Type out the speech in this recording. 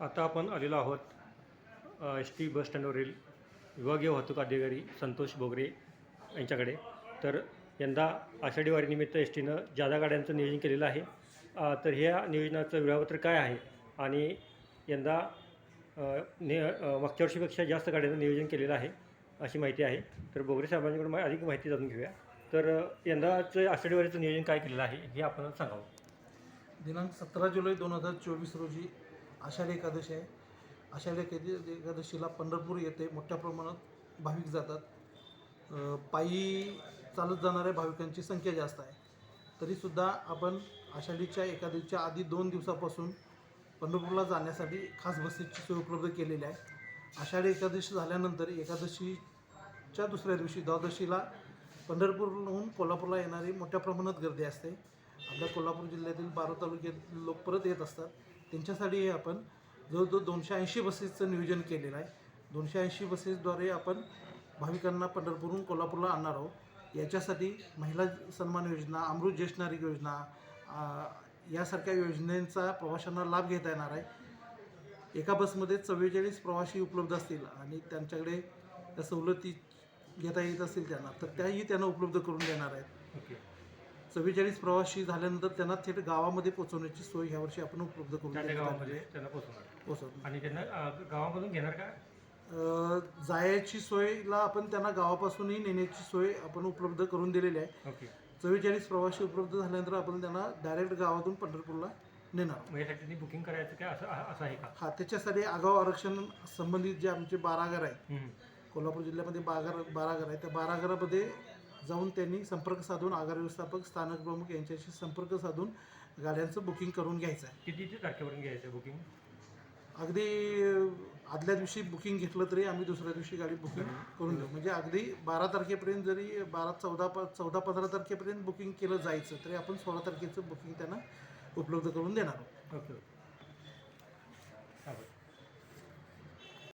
आता आपण आलेलो आहोत एस टी बस स्टँडवरील विभागीय वाहतूक अधिकारी संतोष बोगरे यांच्याकडे. तर यंदा आषाढी वारीनिमित्त एस टीनं जादा गाड्यांचं नियोजन केलेलं आहे. तर ह्या नियोजनाचं वेळापत्रक काय आहे? आणि यंदा ने मागच्या वर्षीपेक्षा जास्त गाड्यांचं नियोजन केलेलं आहे अशी माहिती आहे. तर बोगरे साहेबांकडून मा- अधिक माहिती जाणून घेऊया. तर यंदाचं आषाढी वारीचं नियोजन काय केलेलं आहे हे आपण सांगावं. दिनांक सतरा जुलै दोन हजार चोवीस रोजी आषाढी एकादशी आहे. आषाढी एकादशी एकादशीला पंढरपूर येथे मोठ्या प्रमाणात भाविक जातात. पायी चालत जाणाऱ्या भाविकांची संख्या जास्त आहे. तरीसुद्धा आपण आषाढीच्या एकादशीच्या आधी दोन दिवसापासून पंढरपूरला जाण्यासाठी खास बसेसची सोय उपलब्ध केलेली आहे. आषाढी एकादशी झाल्यानंतर एकादशीच्या दुसऱ्या दिवशी द्वादशीला पंढरपूरहून कोल्हापूरला येणारी मोठ्या प्रमाणात गर्दी असते. आपल्या कोल्हापूर जिल्ह्यातील बारा तालुक्यातील लोक परत येत असतात. त्यांच्यासाठी आपण जवळजवळ दोनशे ऐंशी बसेसचं नियोजन केलेलं आहे. दोनशे ऐंशी बसेसद्वारे आपण भाविकांना पंढरपूरहून कोल्हापूरला आणणार आहोत. याच्यासाठी महिला सन्मान योजना अमृत ज्येष्ठ नागरिक योजना यासारख्या योजनेचा प्रवाशांना लाभ घेता येणार आहे. एका बसमध्ये चव्वेचाळीस प्रवासी उपलब्ध असतील आणि त्यांच्याकडे त्या सवलती घेता येत असतील त्यांना तर त्याही त्यांना उपलब्ध करून देणार आहेत. ओके. चव्वेचाळीस प्रवासी झाल्यानंतर त्यांना थेट गावामध्ये पोहोचवण्याची सोय ह्या वर्षी आपण उपलब्ध करून त्या त्या गावामध्ये आहे. त्यांना पोहोचवणार. पोहोचवतो आणि त्यांना अ, गावामधून घेणार का? अ, जायची सोयला आपण त्यांना गावापासूनही नेण्याची सोय आपण उपलब्ध करून दिलेली आहे. ओके. चव्वेचाळीस प्रवासी उपलब्ध झाल्यानंतर आपण त्यांना डायरेक्ट गावातून पंढरपूरला नेणार आहोत. मग यासाठी त्यांनी बुकिंग करायचं काय असं असं आहे का? हा त्याच्यासाठी आगाव आरक्षण संबंधित जे आमचे बारागार आहेत. हम्म. कोल्हापूर जिल्ह्यामध्ये बागार बारागार आहे. त्या बारागारामध्ये जाऊन त्यांनी संपर्क साधून आगार व्यवस्थापक स्थानक प्रमुख यांच्याशी संपर्क साधून गाड्यांचं बुकिंग करून घ्यायचं आहे. किती तारखेपर्यंत घ्यायचं बुकिंग? अगदी आदल्या दिवशी बुकिंग घेतलं तरी आम्ही दुसऱ्या दिवशी गाडी बुकिंग करून देऊ. म्हणजे अगदी बारा तारखेपर्यंत जरी बारा चौदा प चौदा पंधरा तारखेपर्यंत बुकिंग केलं जायचं तरी आपण सोळा तारखेचं बुकिंग त्यांना उपलब्ध करून देणार आहोत. ओके.